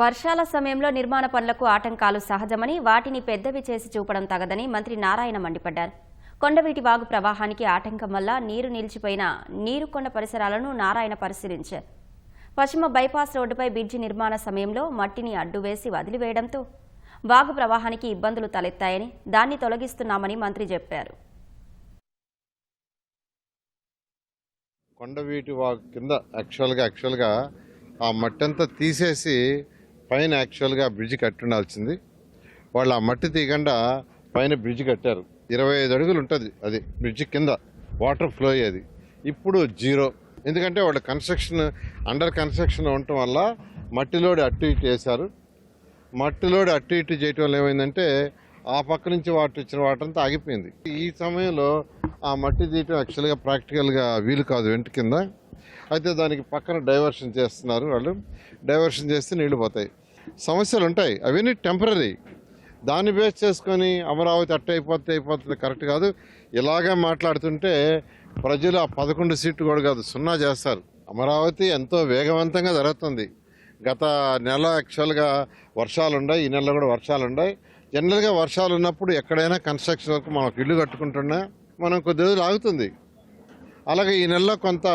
వర్షాల సమయంలో నిర్మాణ పనులకు ఆటంకాలు సహజమని వాటిని పెద్దవి చేసి చూపడం తగదని మంత్రి నారాయణ మండిపడ్డారు. కొండవీటి వాగు ప్రవాహానికి ఆటంకం వల్ల నీరు నిలిచిపోయిన నీరుకొండ పరిసరాలను నారాయణ పరిశీలించారు. పశ్చిమ బైపాస్ రోడ్డుపై బ్రిడ్జి నిర్మాణ సమయంలో మట్టిని అడ్డువేసి వదిలివేయడంతో వాగు ప్రవాహానికి ఇబ్బందులు తలెత్తాయని దాన్ని తొలగిస్తున్నామని మంత్రి చెప్పారు. కొండవీటి వాగు కింద యాక్చువల్గా యాక్చువల్గా ఆ మట్టి అంతా తీసేసి పైన యాక్చువల్గా బ్రిడ్జ్ కట్టుండాల్సింది. వాళ్ళు ఆ మట్టి తీయకుండా పైన బ్రిడ్జ్ కట్టారు. ఇరవై ఐదు అడుగులు ఉంటుంది అది బ్రిడ్జ్ కింద. వాటర్ ఫ్లో అయ్యేది. ఇప్పుడు జీరో ఎందుకంటే వాళ్ళు కన్స్ట్రక్షన్ అండర్ కన్స్ట్రక్షన్ ఉండటం వల్ల మట్టిలోడి అటు ఇటు వేశారు. మట్టిలోడి అటు ఇటు చేయటం వల్ల ఏమైందంటే ఆ పక్క నుంచి వాటర్ ఇచ్చిన వాటర్ అంతా ఆగిపోయింది. ఈ సమయంలో ఆ మట్టి తీయటం యాక్చువల్గా ప్రాక్టికల్గా వీలు కాదు వెంట కింద. అయితే దానికి పక్కన డైవర్షన్ చేస్తున్నారు వాళ్ళు. డైవర్షన్ చేస్తే నీళ్ళు పోతాయి. సమస్యలు ఉంటాయి అవన్నీ టెంపరీ దాన్ని బేస్ చేసుకొని అమరావతి అట్ట అయిపోతే అయిపోతుంది. కరెక్ట్ కాదు. ఇలాగే మాట్లాడుతుంటే ప్రజలు ఆ పదకొండు సీట్లు కూడా కాదు సున్నా చేస్తారు. అమరావతి ఎంతో వేగవంతంగా జరుగుతుంది. గత నెల యాక్చువల్గా వర్షాలు ఉన్నాయి ఈ నెలలో కూడా వర్షాలు ఉన్నాయి జనరల్గా వర్షాలు ఉన్నప్పుడు ఎక్కడైనా కన్స్ట్రక్షన్ వరకు మనం ఇల్లు కట్టుకుంటున్నా మనం కొద్ది రోజులు ఆగుతుంది. అలాగే ఈ నెలలో కొంత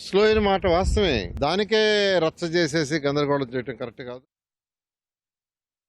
స్లో అయిన మాట వాస్తవమే. దానికే రచ్చ చేసేసి గందరగోళం చేయటం కరెక్ట్ కాదు.